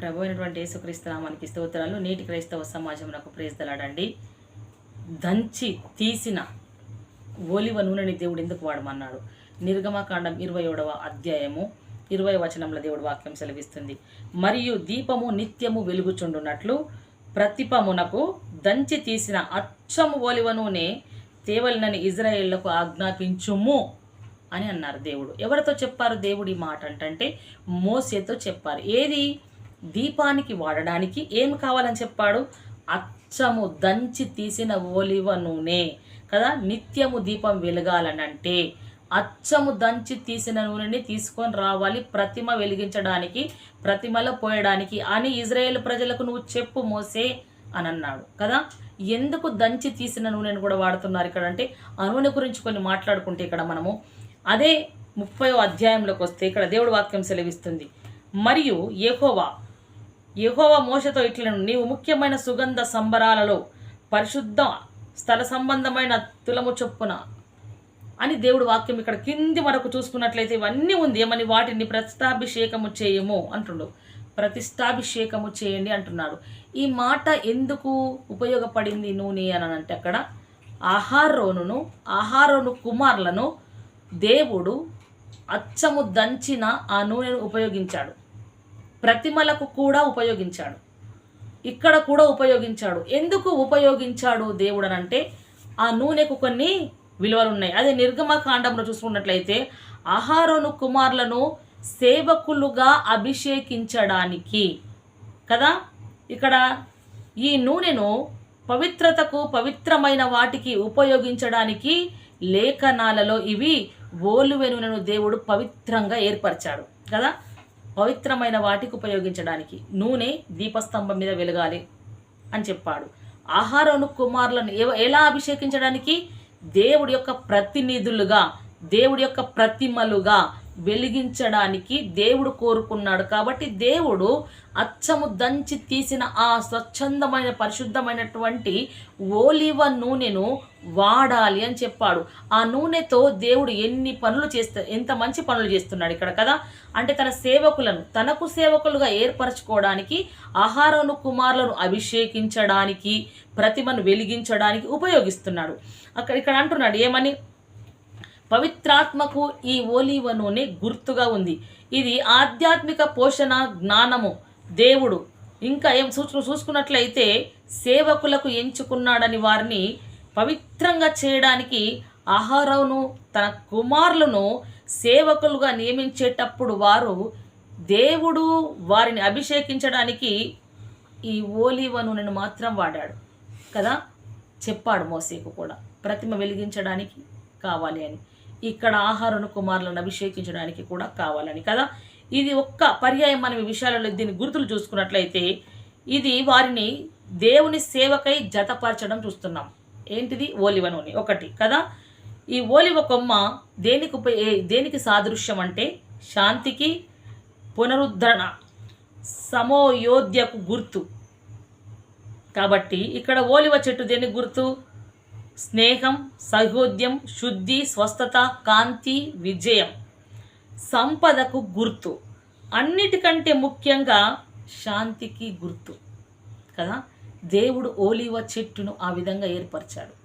ప్రభు అయినటువంటి యేసుక్రీస్తు నామానికి స్తోత్రాలు. నేటి క్రైస్తవ సమాజంలో ప్రేస్తలాడండి దంచి తీసిన ఓలివ నూనెని దేవుడు ఎందుకు వాడమన్నాడు? నిర్గమకాండం ఇరవై ఏడవ అధ్యాయము ఇరవై వచనంలో దేవుడు వాక్యం సెలవిస్తుంది. మరియు దీపము నిత్యము వెలుగుచుండునట్లు ప్రతిపమునకు దంచి తీసిన అచ్చము ఓలివ నూనె తేవలనని ఇజ్రాయేళ్ళకు ఆజ్ఞాపించుము అని అన్నారు దేవుడు. ఎవరితో చెప్పారు దేవుడి మాట అంటే మోసేతో చెప్పారు. ఏది? దీపానికి వాడడానికి ఏం కావాలని చెప్పాడు? అచ్చము దంచి తీసిన ఓలివ నూనె. కదా? నిత్యము దీపం వెలగాలనంటే అచ్చము దంచి తీసిన నూనెని తీసుకొని రావాలి. ప్రతిమ వెలిగించడానికి ప్రతిమలో పోయడానికి. అని ఇజ్రాయేల్ ప్రజలకు నువ్వు చెప్పు మోసే అని అన్నాడు కదా? ఎందుకు దంచి తీసిన నూనెను కూడా వాడుతున్నారు ఇక్కడ? అంటే ఆ నూనె గురించి కొన్ని మాట్లాడుకుంటే ఇక్కడ మనము. అదే ముప్పయో అధ్యాయంలోకి వస్తే ఇక్కడ దేవుడు వాక్యం సెలవిస్తుంది. మరియు ఎహోవా యహోవ మోసతో ఇట్లను. నీవు ముఖ్యమైన సుగంధ సంబరాలలో పరిశుద్ధ స్థల సంబంధమైన తులము చొప్పున అని దేవుడు వాక్యం ఇక్కడ కింది వరకు చూసుకున్నట్లయితే ఇవన్నీ ఉంది. ఏమని? వాటిని ప్రతిష్టాభిషేకము చేయము అంటుండు. ప్రతిష్టాభిషేకము చేయండి అంటున్నాడు. ఈ మాట ఎందుకు ఉపయోగపడింది నూనె అని అంటే అక్కడ ఆహారోనును ఆహారోను కుమారులను దేవుడు అచ్చము దంచిన ఆ నూనెను ఉపయోగించాడు. ప్రతిమలకు కూడా ఉపయోగించాడు. ఇక్కడ కూడా ఉపయోగించాడు. ఎందుకు ఉపయోగించాడు దేవుడు అంటే ఆ నూనెకు కొన్ని విలువలు ఉన్నాయి అదే నిర్గమకాండంలో చూసుకున్నట్లయితే ఆహారోను కుమారులను సేవకులుగా అభిషేకించడానికి కదా? ఇక్కడ ఈ నూనెను పవిత్రతకు పవిత్రమైన వాటికి ఉపయోగించడానికి లేఖనాలలో ఇవి ఓలువెనూనెను దేవుడు పవిత్రంగా ఏర్పరిచాడు కదా? పవిత్రమైన వాటికి ఉపయోగించడానికి నూనె దీపస్తంభం మీద వెలగాలి అని చెప్పాడు. ఆహారను కుమారులను ఎలా అభిషేకించడానికి? దేవుడి యొక్క ప్రతినిధులుగా దేవుడి యొక్క ప్రతిమలుగా వెలిగించడానికి దేవుడు కోరుకున్నాడు. కాబట్టి దేవుడు అచ్చము దంచి తీసిన ఆ స్వచ్ఛందమైన పరిశుద్ధమైనటువంటి ఓలివ నూనెను వాడాలి అని చెప్పాడు. ఆ నూనెతో దేవుడు ఎన్ని పనులు చేస్తా ఎంత మంచి పనులు చేస్తున్నాడు ఇక్కడ కదా. అంటే తన సేవకులను తనకు సేవకులుగా ఏర్పరచుకోవడానికి ఆహారను కుమారులను అభిషేకించడానికి ప్రతిమను వెలిగించడానికి ఉపయోగిస్తున్నాడు. అక్కడ ఇక్కడ అంటున్నాడు ఏమని? పవిత్రాత్మకు ఈ ఓలివ నూనె గుర్తుగా ఉంది. ఇది ఆధ్యాత్మిక పోషణ జ్ఞానము. దేవుడు ఇంకా ఏం చూసు చూసుకున్నట్లయితే సేవకులకు ఎంచుకున్నాడని వారిని పవిత్రంగా చేయడానికి ఆహారవును తన కుమారులను సేవకులుగా నియమించేటప్పుడు వారు దేవుడు వారిని అభిషేకించడానికి ఈ ఓలివ నూనెను మాత్రం వాడాడు. కదా? చెప్పాడు మోసేకు కూడా. ప్రతిమ వెలిగించడానికి కావాలి అని. ఇక్కడ ఆహారను కుమారులను అభిషేకించడానికి కూడా కావాలని కదా? ఇది ఒక్క పర్యాయం మనం ఈ విషయాలలో దీని గుర్తులు చూసుకున్నట్లయితే ఇది వారిని దేవుని సేవకై జతపరచడం చూస్తున్నాం. ఏంటిది? ఓలివ నూనె ఒకటి కదా? ఈ ఓలివ కొమ్మ దేనికి ఉప దేనికి సాదృశ్యం అంటే శాంతికి పునరుద్ధరణ సమోయోధ్యకు గుర్తు. కాబట్టి ఇక్కడ ఓలివ చెట్టు దేనికి గుర్తు? స్నేహం సహోద్యం శుద్ధి స్వస్థత కాంతి విజయం. సంపదకు గుర్తు. అన్నిటికంటే ముఖ్యంగా శాంతికి గుర్తు. కదా? దేవుడు ఓలివ చెట్టును ఆ విధంగా ఏర్పరిచాడు.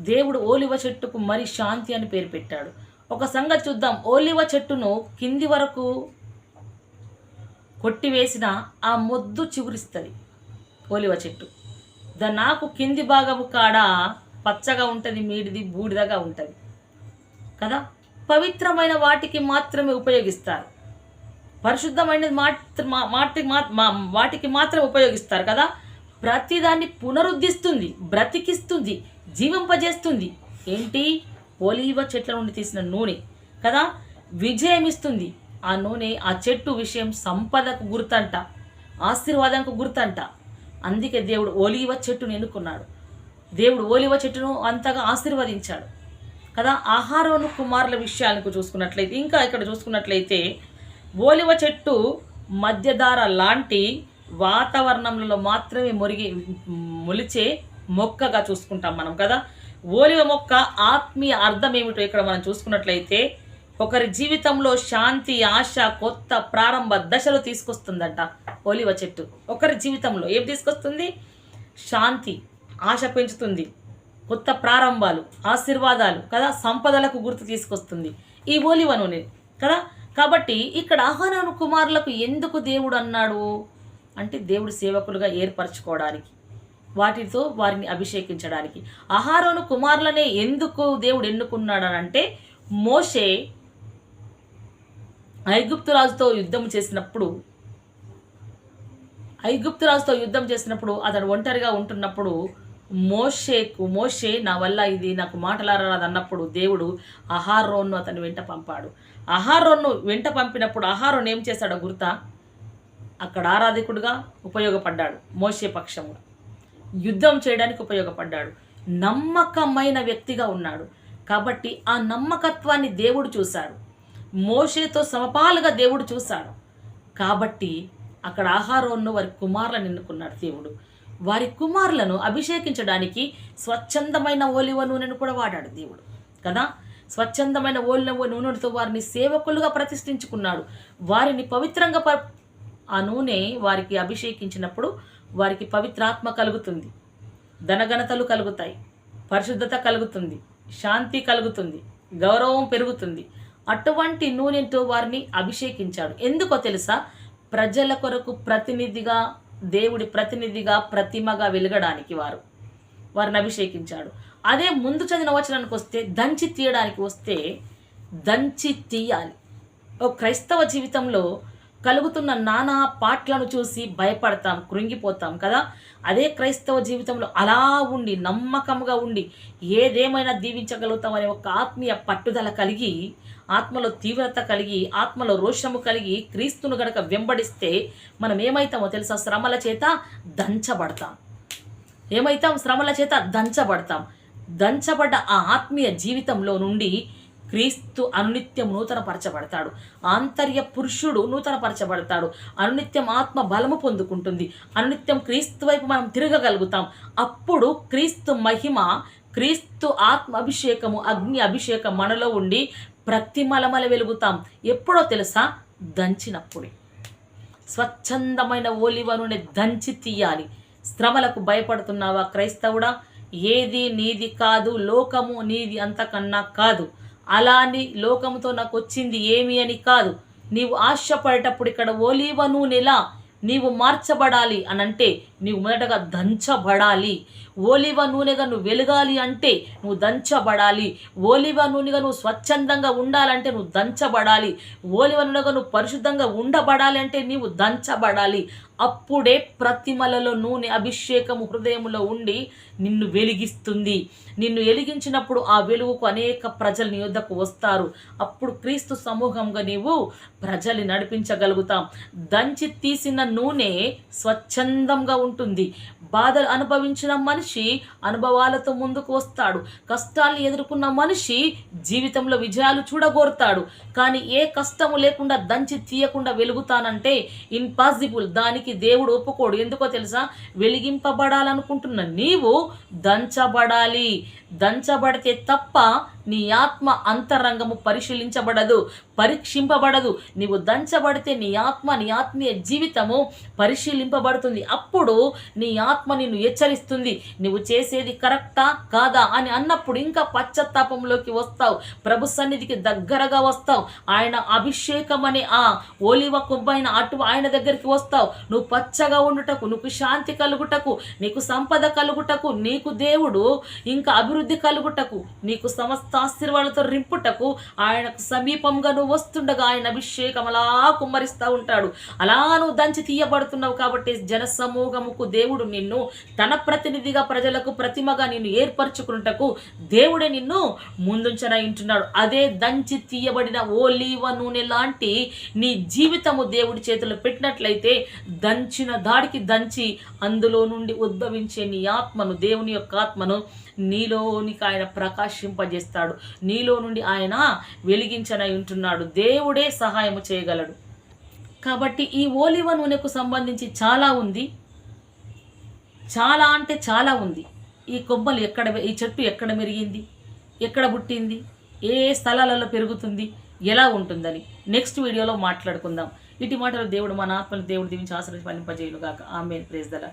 దేవుడు ఓలివ చెట్టుకు మరి శాంతి అని పేరు పెట్టాడు. ఒక సంగతి చూద్దాం. ఓలివ చెట్టును కింది వరకు కొట్టివేసిన ఆ మొద్దు చిగురిస్తుంది ఓలివ చెట్టు. ద నాకు కింది భాగము కాడ పచ్చగా ఉంటుంది మీడిది బూడిదగా ఉంటుంది. కదా? పవిత్రమైన వాటికి మాత్రమే ఉపయోగిస్తారు. పరిశుద్ధమైనది మాత్ర మా- మాటి మా- వాటికి మాత్రమే ఉపయోగిస్తారు కదా? ప్రతిదాన్ని పునరుద్ధిస్తుంది బ్రతికిస్తుంది జీవింపజేస్తుంది. ఏంటి? ఒలీవ చెట్ల నుండి తీసిన నూనె కదా? విజయం ఇస్తుంది. ఆ నూనె ఆ చెట్టు విషయం సంపదకు గుర్తంట ఆశీర్వాదంకు గుర్తంట. అందుకే దేవుడు ఓలివ చెట్టును ఎన్నుకున్నాడు. దేవుడు ఓలివ చెట్టును అంతగా ఆశీర్వదించాడు. కదా ఆహారోను కుమారుల విషయాలకు చూసుకున్నట్లయితే ఇంకా ఇక్కడ చూసుకున్నట్లయితే ఓలివ చెట్టు మధ్యధార లాంటి వాతావరణంలో మాత్రమే మురిగి మొలిచే మొక్కగా చూసుకుంటాం మనం కదా. ఓలివ మొక్క ఆత్మీయ అర్థం ఏమిటో ఇక్కడ మనం చూసుకున్నట్లయితే ఒకరి జీవితంలో శాంతి ఆశ కొత్త ప్రారంభ దశలు తీసుకొస్తుందంట ఒలివ చెట్టు. ఒకరి జీవితంలో ఏం తీసుకొస్తుంది? శాంతి ఆశ పెంచుతుంది. కొత్త ప్రారంభాలు ఆశీర్వాదాలు కదా సంపదలకు గుర్తు తీసుకొస్తుంది ఈ ఒలివ నూనె కదా. కాబట్టి ఇక్కడ ఆహ్వాన కుమారులకు ఎందుకు దేవుడు అన్నాడు? అంటే దేవుడు సేవకులుగా ఏర్పరచుకోవడానికి వాటితో వారిని అభిషేకించడానికి. ఆహారోను కుమారులనే ఎందుకు దేవుడు ఎన్నుకున్నాడనంటే మోషే ఐగుప్తు రాజుతో యుద్ధం చేసినప్పుడు ఐగుప్తు రాజుతో యుద్ధం చేసినప్పుడు అతడు ఒంటరిగా ఉంటున్నప్పుడు మోషేకు మోషే నా వల్ల ఇది నాకు మాటలారాదు అన్నప్పుడు దేవుడు అహారోన్ను అతని వెంట పంపాడు. అహారోన్ను వెంట పంపినప్పుడు అహారోన్ ఏం చేశాడో గుర్తా? అక్కడ ఆరాధికుడుగా ఉపయోగపడ్డాడు మోషే పక్షముగా యుద్ధం చేయడానికి ఉపయోగపడ్డాడు. నమ్మకమైన వ్యక్తిగా ఉన్నాడు. కాబట్టి ఆ నమ్మకత్వాన్ని దేవుడు చూశాడు. మోషేతో సమపాలుగా దేవుడు చూశాడు. కాబట్టి అక్కడ ఆహారంను వారి కుమారులను ఎన్నుకున్నాడు దేవుడు. వారి కుమారులను అభిషేకించడానికి స్వచ్ఛందమైన ఓలివ నూనెను కూడా వాడాడు దేవుడు. కదా? స్వచ్ఛందమైన ఓలివ నూనెతో వారిని సేవకులుగా ప్రతిష్ఠించుకున్నాడు. వారిని పవిత్రంగా ప ఆ నూనె వారికి అభిషేకించినప్పుడు వారికి పవిత్రాత్మ కలుగుతుంది. ధనఘనతలు కలుగుతాయి. పరిశుద్ధత కలుగుతుంది. శాంతి కలుగుతుంది. గౌరవం పెరుగుతుంది. అటువంటి నూనెతో వారిని అభిషేకించాడు. ఎందుకో తెలుసా? ప్రజల కొరకు ప్రతినిధిగా దేవుడి ప్రతినిధిగా ప్రతిమగా వెలగడానికి వారు వారిని అభిషేకించాడు. అదే ముందు చదివిన వచనానికి వస్తే దంచి తీయడానికి వస్తే దంచి తీయాలి. ఓ క్రైస్తవ జీవితంలో కలుగుతున్న నానా పాటలను చూసి భయపడతాం కృంగిపోతాం కదా? అదే క్రైస్తవ జీవితంలో అలా ఉండి నమ్మకంగా ఉండి ఏదేమైనా దీవించగలుగుతామనే ఒక ఆత్మీయ పట్టుదల కలిగి ఆత్మలో తీవ్రత కలిగి ఆత్మలో రోషము కలిగి క్రీస్తును గనక వెంబడిస్తే మనం ఏమైతామో తెలుసా? శ్రమల చేత దంచబడతాం. ఏమైతాం? శ్రమల చేత దంచబడతాం. దంచబడ్డ ఆ ఆత్మీయ జీవితంలో నుండి క్రీస్తు అనునిత్యం నూతనపరచబడతాడు. ఆంతర్య పురుషుడు నూతనపరచబడతాడు. అనునిత్యం ఆత్మ బలము పొందుకుంటుంది. అనునిత్యం క్రీస్తు వైపు మనం తిరగగలుగుతాం. అప్పుడు క్రీస్తు మహిమ క్రీస్తు ఆత్మ అభిషేకము అగ్ని అభిషేకం మనలో ఉండి ప్రతి మలమల వెలుగుతాం. ఎప్పుడో తెలుసా? దంచినప్పుడే. స్వచ్ఛందమైన ఓలివ నూనె దంచి తీయాలి. శ్రమలకు భయపడుతున్నావా క్రైస్తవుడా? ఏది నీది కాదు లోకము నీది అంతకన్నా కాదు. అలా అని లోకముతో నాకు వచ్చింది ఏమి అని కాదు. నీవు ఆశపడేటప్పుడు ఇక్కడ ఓలీవ నూనెలా నీవు మార్చబడాలి అని అంటే నీవు మొదటగా దంచబడాలి. ఓలివ నూనెగా నువ్వు వెలగాలి అంటే నువ్వు దంచబడాలి. ఓలివ నూనెగా నువ్వు స్వచ్ఛందంగా ఉండాలంటే నువ్వు దంచబడాలి. ఓలివ నూనెగా నువ్వు పరిశుద్ధంగా ఉండబడాలి అంటే నీవు దంచబడాలి. అప్పుడే ప్రతిమలలో నూనె అభిషేకము హృదయములో ఉండి నిన్ను వెలిగిస్తుంది. నిన్ను వెలిగించినప్పుడు ఆ వెలుగుకు అనేక ప్రజలు నీ యొద్దకు వస్తారు. అప్పుడు క్రీస్తు సమూహంగా నీవు ప్రజల్ని నడిపించగలుగుతాం. దంచి తీసిన నూనె స్వచ్ఛందంగా ఉంటుంది. బాధలు అనుభవించిన మనిషి అనుభవాలతో ముందుకు వస్తాడు. కష్టాలు ఎదుర్కొన్న మనిషి జీవితంలో విజయాలు చూడగోరుతాడు. కానీ ఏ కష్టము లేకుండా దంచి తీయకుండా వెలుగుతానంటే ఇంపాసిబుల్ దానికి దేవుడు ఒప్పుకోడు. ఎందుకో తెలుసా? వెలిగింపబడాలనుకుంటున్న నీవు దంచబడాలి. దంచబడితే తప్ప నీ ఆత్మ అంతరంగము పరిశీలించబడదు పరీక్షింపబడదు. నీవు దంచబడితే నీ ఆత్మ నీ ఆత్మీయ జీవితము పరిశీలింపబడుతుంది. అప్పుడు నీ ఆత్మ నిన్ను హెచ్చరిస్తుంది. నువ్వు చేసేది కరెక్టా? కాదా? అని అన్నప్పుడు ఇంకా పశ్చాత్తాపంలోకి వస్తావు. ప్రభు సన్నిధికి దగ్గరగా వస్తావు. ఆయన అభిషేకం అనే ఆ ఓలివ కొబ్బైన అటు ఆయన దగ్గరికి వస్తావు. నువ్వు పచ్చగా ఉండుటకు నీకు శాంతి కలుగుటకు నీకు సంపద కలుగుటకు నీకు దేవుడు ఇంకా అభివృద్ధి కలుగుటకు నీకు సమస్త ఆశీర్వాదాలతో రింపుటకు ఆయనకు సమీపంగా నువ్వు వస్తుండగా ఆయన అభిషేకం అలా కుమ్మరిస్తూ ఉంటాడు. అలా నువ్వు దంచి తీయబడుతున్నావు కాబట్టి జన సమూహముకు దేవుడు నిన్ను తన ప్రతినిధిగా ప్రజలకు ప్రతిమగా నిన్ను ఏర్పరచుకున్నటకు దేవుడే నిన్ను ముందుంచనయింటున్నాడు అదే దంచి తీయబడిన ఓలీవ నూనె లాంటి నీ జీవితము దేవుడి చేతిలో పెట్టినట్లయితే దంచిన దాడికి దంచి అందులో నుండి ఉద్భవించే నీ ఆత్మను దేవుని యొక్క ఆత్మను నీలోనికి ఆయన ప్రకాశింపజేస్తాడు. నీలో నుండి ఆయన వెలిగించనై ఉంటున్నాడు. దేవుడే సహాయము చేయగలడు. కాబట్టి ఈ ఓలివ నూనెకు సంబంధించి చాలా ఉంది. చాలా అంటే చాలా ఉంది. ఈ కొబ్బలు ఎక్కడ ఈ చెట్టు ఎక్కడ మెరిగింది? ఎక్కడ పుట్టింది? ఏ స్థలాలలో పెరుగుతుంది? ఎలా ఉంటుందని నెక్స్ట్ వీడియోలో మాట్లాడుకుందాం. ఇటు మాటలు దేవుడు మన ఆత్మలు దేవుడు దీవించి ఆశ్రయించి ఫలింపజేయును ఆమె ప్రేజ్దలా